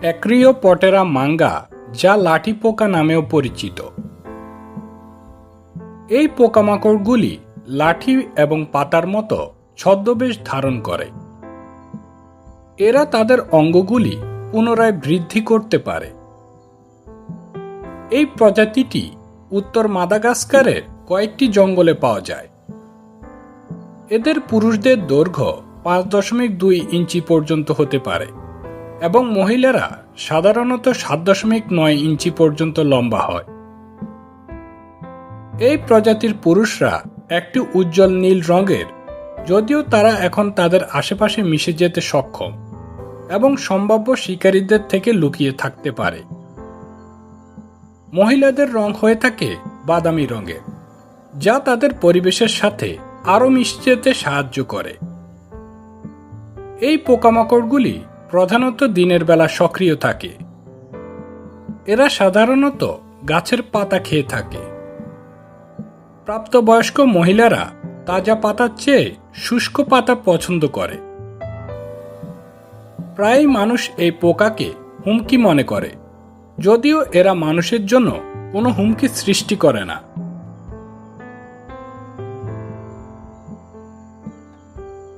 অ্যাক্রিও পটেরা manga যা লাঠি পোকা নামেও পরিচিত। এই পোকামাকড়গুলি লাঠি এবং পাতার মতো ছদ্মবেশ ধারণ করে। এরা তাদের অঙ্গগুলি পুনরায় বৃদ্ধি করতে পারে। এই প্রজাতিটি উত্তর মাদাগাস্কারের কয়েকটি জঙ্গলে পাওয়া যায়। এদের পুরুষদের দৈর্ঘ্য পাঁচ দশমিক দুই ইঞ্চি পর্যন্ত হতে পারে। এবং মহিলারা সাধারণত সাত দশমিক নয় ইঞ্চি পর্যন্ত লম্বা হয়। এই প্রজাতির পুরুষরা একটি উজ্জ্বল নীল রঙের, যদিও তারা এখন তাদের আশেপাশে মিশে যেতে সক্ষম এবং সম্ভাব্য শিকারীদের থেকে লুকিয়ে থাকতে পারে। মহিলাদের রং হয়ে থাকে বাদামি রঙের, যা তাদের পরিবেশের সাথে আরও মিশে যেতে সাহায্য করে। এই পোকামাকড়গুলি প্রধানত দিনের বেলা সক্রিয় থাকে। এরা সাধারণত গাছের পাতা খেয়ে থাকে। প্রাপ্তবয়স্ক মহিলারা তাজা পাতার চেয়ে শুষ্ক পাতা পছন্দ করে। প্রায় মানুষ এই পোকাকে হুমকি মনে করে, যদিও এরা মানুষের জন্য কোনো হুমকি সৃষ্টি করে না।